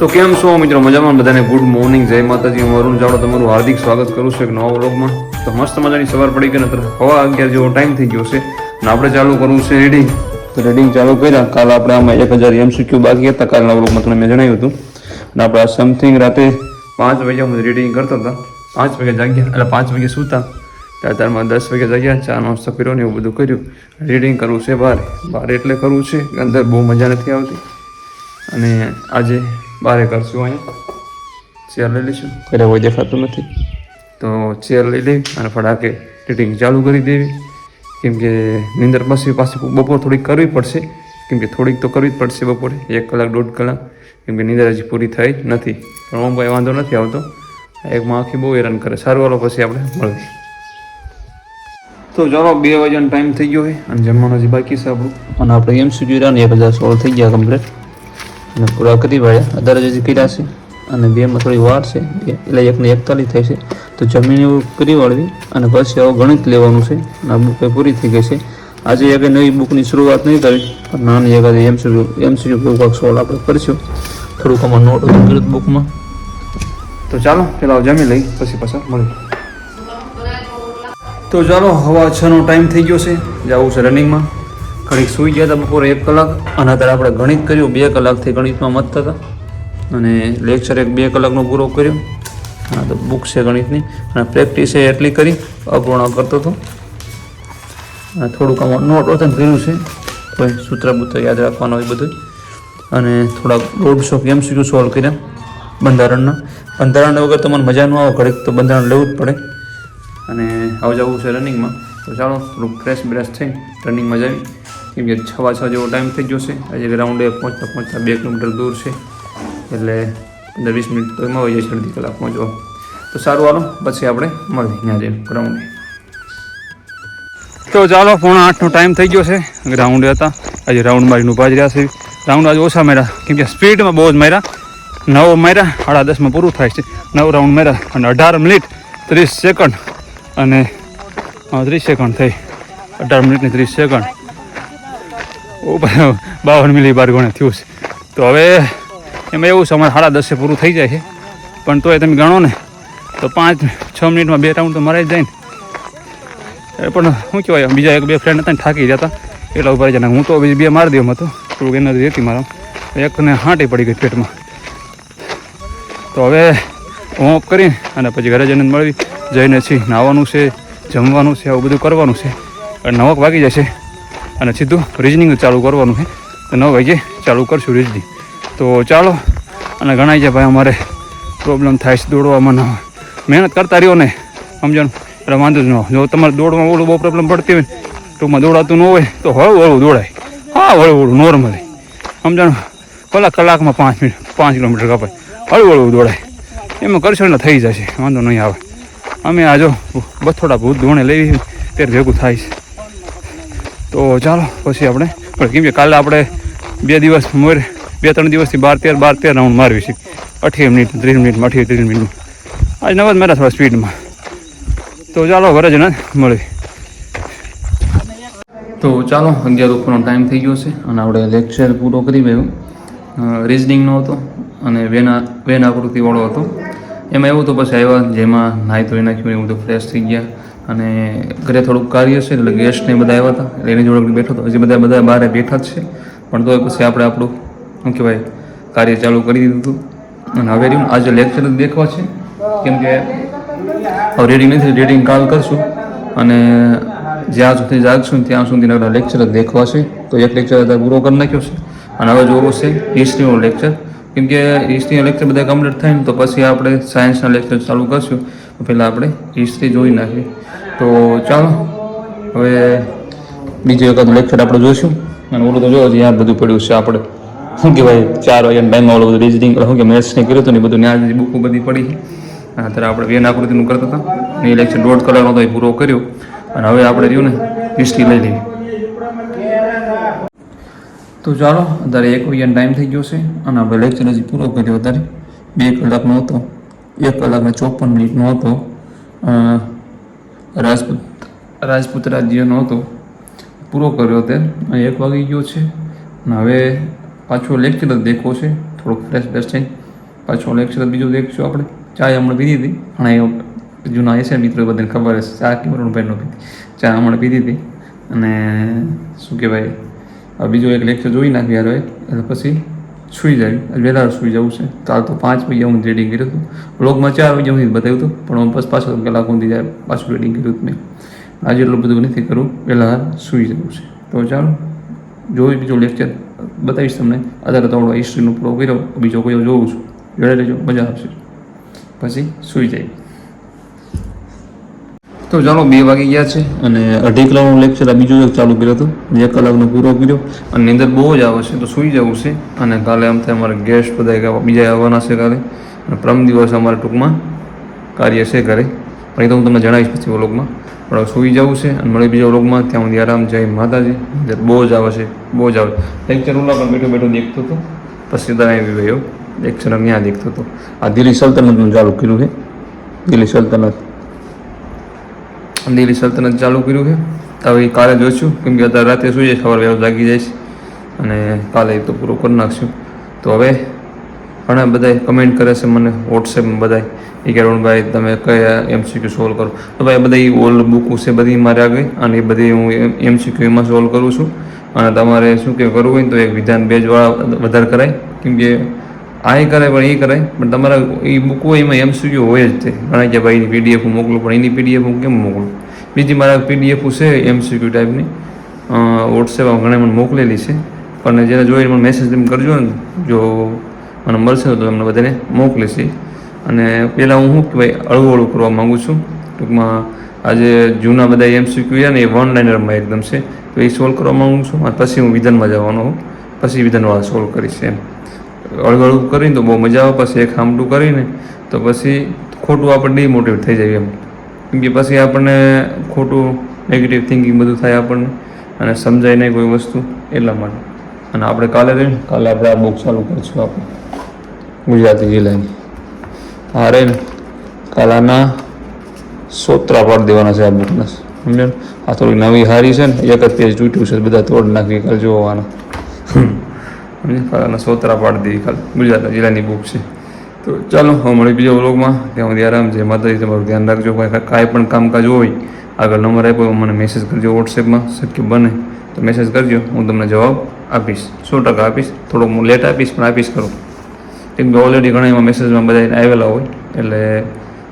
તો કેમ છો મિત્રો? મજામાં બધાને? ગુડ મોર્નિંગ જય માતાજી. હું અરુણ ચાવડા તમારું હાર્દિક સ્વાગત કરું છું એક નવા વ્લોગમાં. તો મસ્ત મજાની સવાર પડી ગઈ નતર હવા અગિયાર જેવો ટાઈમ થઈ ગયો છે. અને આપણે ચાલુ કરવું છે રીડિંગ તો રીડિંગ ચાલુ કર્યા. કાલ આપણે આમાં એક હજાર એમસીક્યુ બાકી હતા. કાલના વ્લોગમાં તમને મેં જણાવ્યું હતું. અને આપણે સમથિંગ રાતે પાંચ વાગ્યા હું રીડિંગ કરતા હતા. પાંચ વાગે જાગ્યા. એટલે પાંચ વાગે સૂતા. ત્યાર ત્યારમાં દસ વાગે જાગ્યા. ચા, નાસ્તો કર્યો ને એવું બધું કર્યું. રીડિંગ કરવું છે બહાર. બહાર એટલે કરવું છે અંદર બહુ મજા નથી આવતી. અને આજે બારે કરશું અહીંયા ચેર લઈ લઈશું ઘરે કોઈ દેખાતું નથી તો ચેર લઈ લેવી અને ફટાકે રીડિંગ ચાલુ કરી દેવી. કેમ કે નિંદર પછી પાછી બપોર થોડીક કરવી પડશે. કેમ કે થોડીક તો કરવી જ પડશે બપોરે. એક કલાક દોઢ કલાક. કેમ કે નિંદર હજી પૂરી થઈ નથી. પણ હું કોઈ વાંધો નથી આવતો. એક માખી બહુ હેરાન કરે. સારું વાળો પછી આપણે મળીએ તો ચાલો બે વાગ્યાનો ટાઈમ થઈ ગયો હોય અને જમવાનું હજી બાકી છે આપણું. અને આપણે એમ સુધી રહ્યા ને એક હજાર સોળ થઈ ગયા કમ્પ્લીટ અને પૂરા કરી વાળ્યા. અઢાર હજી કર્યા છે અને બેમાં થોડી વાર છે. એટલે એકને એકતાલીસ થઈ છે. તો જમીન કરી વાળવી અને પછી હવે ગણિત લેવાનું છે. અને આ બુક પૂરી થઈ ગઈ છે. આજે એક નવી બુકની શરૂઆત નહીં કરી. પણ નાની એક એમસીક્યુ એમસીક્યુ બુક સોલ્વ આપણે કરીશું. થોડુંક આમાં નોટ હતું ગણિત બુકમાં તો ચાલો, પેલા જમી લઈ પછી પાછા મળીએ. તો ચાલો, હવા છનો ટાઈમ થઈ ગયો છે. જવું છે રનિંગમાં ઘડીક સૂઈ ગયા હતા બપોરે એક કલાક. અને અત્યારે આપણે ગણિત કર્યું, બે કલાકથી ગણિતમાં મત હતા અને લેક્ચર એક બે કલાકનો પૂરો કર્યો. હા તો બુક છે ગણિતની. અને પ્રેક્ટિસ એ એટલી કરી, અપૂર્ણ કરતો હતો. થોડુંક આમાં નોટ વતન કર્યું છે. કોઈ સૂત્ર બૂત્ર યાદ રાખવાનું હોય બધું. અને થોડાક દોઢસો કેમ સુધી સોલ્વ કર્યા બંધારણના. બંધારણ વગર તમને મજા ન આવે, ઘડીક તો બંધારણ લેવું જ પડે. અને આવું જવું છે રનિંગમાં તો ચાલો, થોડુંક ફ્રેશ બ્રેશ થઈ રનિંગમાં જવી કેમ કે છવા છ જેવો ટાઈમ થઈ ગયો છે. આજે ગ્રાઉન્ડે પહોંચતા પહોંચતા બે કિલોમીટર દૂર છે. એટલે પંદર વીસ મિનિટ તો એમાં હોય છે, અડધી કલાક પહોંચવા. તો સારું હાલો, પછી આપણે મળીએ ત્યાં જઈને ગ્રાઉન્ડે તો ચાલો, પોણા આઠનો ટાઈમ થઈ ગયો છે. ગ્રાઉન્ડે હતા. આજે રાઉન્ડ મારીને ઊભા રહ્યા છે. રાઉન્ડ આજે ઓછા માર્યા. કેમ કે સ્પીડમાં બહુ જ માર્યા. નવ માર્યા, સાડા દસમાં પૂરું થાય છે. નવ રાઉન્ડ માર્યા અને અઢાર મિનિટ ત્રીસ સેકન્ડ અને ત્રીસ સેકન્ડ થઈ. અઢાર મિનિટની ત્રીસ સેકન્ડ બાવન મિલી બાર ગણે થયું છે. તો હવે એમાં એવું છે, અમારે સાડા દસે પૂરું થઈ જાય છે. પણ તોય તમે ગણો ને, તો પાંચ, છ મિનિટમાં બે રાઉન્ડ તો મરાઈ જાય ને. પણ શું કહેવાય, બીજા એક બે ફ્રેન્ડ હતા ને થાકી જતા એટલા ઊભા જાય હું તો બે મારી દઉં હતો. થોડુંક એનર્જી હતી મારા એકને હાંટી પડી ગઈ પેટમાં. તો હવે હોમઅપ કરી અને પછી ઘરે જઈને મળવી. જઈને છીએ નાહવાનું છે, જમવાનું છે, આવું બધું કરવાનું છે. અને નવક વાગી જશે. અને સીધું રિઝનિંગ ચાલુ કરવાનું છે. તો નવ વાગે ચાલુ કરશું રિઝનિંગ તો ચાલો, અને ગણાય છે ભાઈ અમારે પ્રોબ્લેમ થાય છે દોડવામાં ન. મહેનત કરતા રહ્યો ને, સમજણ? એટલે વાંધો જ ન. જો તમારે દોડમાં ઓલું બહુ પ્રોબ્લેમ પડતી હોય ટૂંકમાં દોડાતું ન હોય, તો હળવું હળવું દોડાય. હા, હળવું હળવું નોર્મલી સમજણ? કલાક કલાકમાં પાંચ મિનિટ, પાંચ કિલોમીટર કપાય. હળવું હળવું દોડાય. એમાં કરશો એટલે થઈ જશે. વાંધો નહીં આવે. અમે આ જો બથોડા ભૂત ધોણે લેવી ત્યારે ભેગું થાય છે. તો ચાલો, પછી આપણે, પણ કેમ કે કાલે આપણે બે દિવસ મોર, બે ત્રણ દિવસથી બાર તેર બાર તેર રાઉન્ડ મારવી છે. અઠ્યાવીસ મિનિટ, ત્રીસ મિનિટમાં અઠ્યાવીસ ત્રીસ મિનિટમાં આજ નવા જ મારા થોડા સ્પીડમાં. તો ચાલો ઘરે જ ને મળી તો ચાલો, અગિયાર ઉપરનો ટાઈમ થઈ ગયો છે અને આપણે લેક્ચર પૂરો કરી ગયો રિઝનિંગનો હતો અને વેના, વેન આકૃતિવાળો હતો. એમાં એવું તો પછી આવ્યા, જેમાં નાહી ધોઈ નાખ્યું, એવું તો ફ્રેશ થઈ ગયા. અને ઘરે થોડુંક કાર્ય છે, એટલે ગેસ્ટને બધા આવ્યા હતા. એટલે એની જોડે બેઠો હતો. હજી બધા બધા બહાર બેઠા જ છે. પણ તોય પછી આપણે આપણું, શું કહેવાય, કાર્ય ચાલુ કરી દીધું હતું. અને હવે આજે લેક્ચર દેખવા છે. કેમ કે હવે રીડિંગ નથી રીડિંગ કાલ કરશું. અને જ્યાં સુધી જાગશું ત્યાં સુધી નકરા લેક્ચર જ દેખવા છે. તો એક લેક્ચર અત્યારે પૂરો કરી નાખ્યો છે. અને હવે જોવો છે, હિસ્ટ્રીનો લેક્ચર કેમ કે હિસ્ટ્રીના લેક્ચર બધા કમ્પ્લીટ થાય ને, તો પછી આપણે સાયન્સના લેક્ચર ચાલુ કરશું. પહેલાં આપણે હિસ્ટ્રી જોઈ નાખીએ. તો ચાલો, હવે બીજો એકાદ લેક્ચર આપણે જોઈશું. અને ઓલું તો જો છે યાર બધું પડ્યું છે આપણે. શું કહેવાય, ચાર વાગ્યાના ટાઈમમાં ઓલું બધું રીઝનિંગ શું કે મેથ્સને કર્યું હતું ને બધું ત્યાં જ બુકો બધી પડી અને અત્યારે આપણે વેન આકૃતિનું કરતા હતા. એ લેક્ચર દોઢ કલાકનો તો એ પૂરો કર્યો. અને હવે આપણે રહ્યું ને હિસ્ટ્રી લઈ લઈએ. તો ચાલો, અત્યારે એક વાગ્યાનો ટાઈમ થઈ ગયો છે. અને આપણે લેક્ચર હજી પૂરો કર્યો અત્યારે. બે કલાકનો હતો. એક કલાકને ચોપન મિનિટનો હતો. રાજપૂત રાજપૂત રાજ્યનો હતો પૂરો કર્યો તે એક વાગી ગયો છે. અને હવે પાછો લેક્ચર જ દેખો છે. થોડોક ફ્રેશ ફ્રેશ છે પાછો લેક્ચર બીજો દેખશું આપણે. ચા હમણાં પીધી હતી. ઘણા જૂના હશે મિત્રો બધાને ખબર હશે. ચા કે વરુણભાઈનો પીધી. ચા હમણાં પીધી હતી. અને શું કહેવાય? હવે બીજો એક લેક્ચર જોઈ નાખ્યો યાર એટલે પછી સૂઈ જાય, વહેલા સૂઈ જવું છે. કાલ તો પાંચ વાગ્યા હું રીડિંગ કર્યું હતું. બ્લોગમાં ચાર વાગ્યા હું બતાવ્યું હતું. પણ હું બસ પાછો કલાક સુધી જાય, પાછું રીડિંગ કર્યું હતું મેં. આજે એટલું બધું નથી કરવું વહેલા સૂઈ જવું છે. તો ચાલો જોઈ બીજો લેક્ચર બતાવીશ તમને. અત્યારે થોડો હિસ્ટ્રીનો પૂરો કર્યો, બીજો કોઈ જોઉં છું. જોડે રહેજો, મજા આવશે. પછી સૂઈ જાય. તો ચાલો બે વાગી ગયા છે. અને અઢી કલાકનો લેક્ચર આ બીજો એક ચાલુ કર્યો હતો. બે કલાકનો પૂરો કર્યો. અને નીંદર બહુ જ આવે છે, તો સૂઈ જવું છે. અને કાલે આમ થાય અમારે ગેસ્ટ બધા બીજા આવવાના છે કાલે. અને પ્રમ દિવસ અમારે ટૂંકમાં કાર્ય છે ઘરે. પણ એ તો હું તમને જણાવીશ પછી વ્લોગમાં. પણ સૂઈ જવું છે અને મળે બીજા વ્લોગમાં. ત્યાં સુધી આરામ. જય માતાજી. નીંદર બહુ જ આવે છે, બહુ જ આવે. લેક્ચર ઓલા પણ બેઠો બેઠો દેખતો હતો. પછી ત્યાં આવી ગયો. લેક્ચર ત્યાં દેખતો હતો. આ દિલ્હી સલ્તનતનું ચાલુ કર્યું છે. દિલ્હી સલ્તનત. દિલ્હી સલ્તનત ચાલુ કર્યું છે. હવે કાલે જોઈશું, કેમ કે અત્યારે રાતે સુઈ જાય સવારે વહેલું જાય છે. અને કાલે એ તો પૂરો કરી નાખશું. તો હવે ઘણા બધા કમેન્ટ કરે છે મને વોટ્સએપમાં બધા એ કે ભાઈ તમે કયા એમસીક્યુ સોલ્વ કરો? તો ભાઈ બધા એ ઓલ્ડ બુકો છે, બધી મારે આગળ. અને એ બધી હું એમસીક્યુ એમાં સોલ્વ કરું છું. અને તમારે શું કે કરવું હોય તો એક વિધાન બેજવાળા વધારે કરાય. કેમ કે આ એ કરાય પણ એ કરાય પણ તમારા એ બુક હોય એમાં એમસીક્યુ હોય જ તે. ઘણા કે ભાઈ એની પીડીએફ હું મોકલું, પણ એની પીડીએફ હું કેમ મોકલું? બીજી મારા પીડીએફ છે એમસીક્યુ ટાઈપની વોટ્સએપમાં ઘણા મને મોકલેલી છે. પણ જેને જોઈને મને મેસેજ તમે કરજો ને. જો મને મળશે તો તમને બધાને મોકલીશ અને પહેલાં હું શું કહેવાય અળવું અળવું કરવા માગું છું. ટૂંકમાં આજે જૂના બધા એમસીક્યુ છે ને, એ વન લાઇનરમાં એકદમ છે. તો એ સોલ્વ કરવા માગું છું. પછી હું વિધાનમાં જવાનો હું પછી વિધાનવાળા સોલ્વ કરીશ એમ. અળવું કરીને તો બહુ મજા આવે. પછી એક આમટું કરીને તો પછી ખોટું આપણે ડિમોટિવેટ થઈ જાય એમ. કેમ કે પછી આપણને ખોટું નેગેટિવ થિંકિંગ બધું થાય આપણને અને સમજાય નહીં કોઈ વસ્તુ એટલા માટે. અને આપણે કાલે રહીને, કાલે આપણે આ બુક ચાલુ કરીશું આપણે. ગુજરાતી જિલ્લાની આ રહીને કાલાના સોતરા પાડી દેવાના છે આ બુકના સમજ્યો આ થોડી નવી હારી છે ને, એક જ પેજ તૂટ્યું છે, બધા તોડ નાખી, કાલે જોવાના. સમજ્યા? સોતરા પાડી દેવી કાલ ગુજરાત જિલ્લાની બુક છે. તો ચાલો, હવે મળી બીજા વ્લોગમાં ત્યાં સુધી આરામ છે. માતાજી, તમારું ધ્યાન રાખજો. કાંઈ પણ કામકાજ હોય, આગળ નંબર આપ્યો મને મેસેજ કરજો વોટ્સએપમાં શક્ય બને તો મેસેજ કરજો. હું તમને જવાબ આપીશ. સો ટકા આપીશ. થોડો હું લેટ આપીશ, પણ આપીશ કરું કેમ કે ઓલરેડી ઘણા એમાં મેસેજમાં બધાને આવેલા હોય, એટલે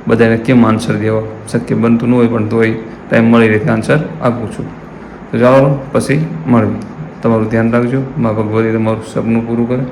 બધાને કેમ આન્સર દેવા? શક્ય બનતું ન હોય, પણ તોય ટાઈમ મળી રીતે આન્સર આપું છું. તો ચાલો, પછી મળીએ. તમારું ધ્યાન રાખજો મા ભગવતી તમારું સપનું પૂરું કરે.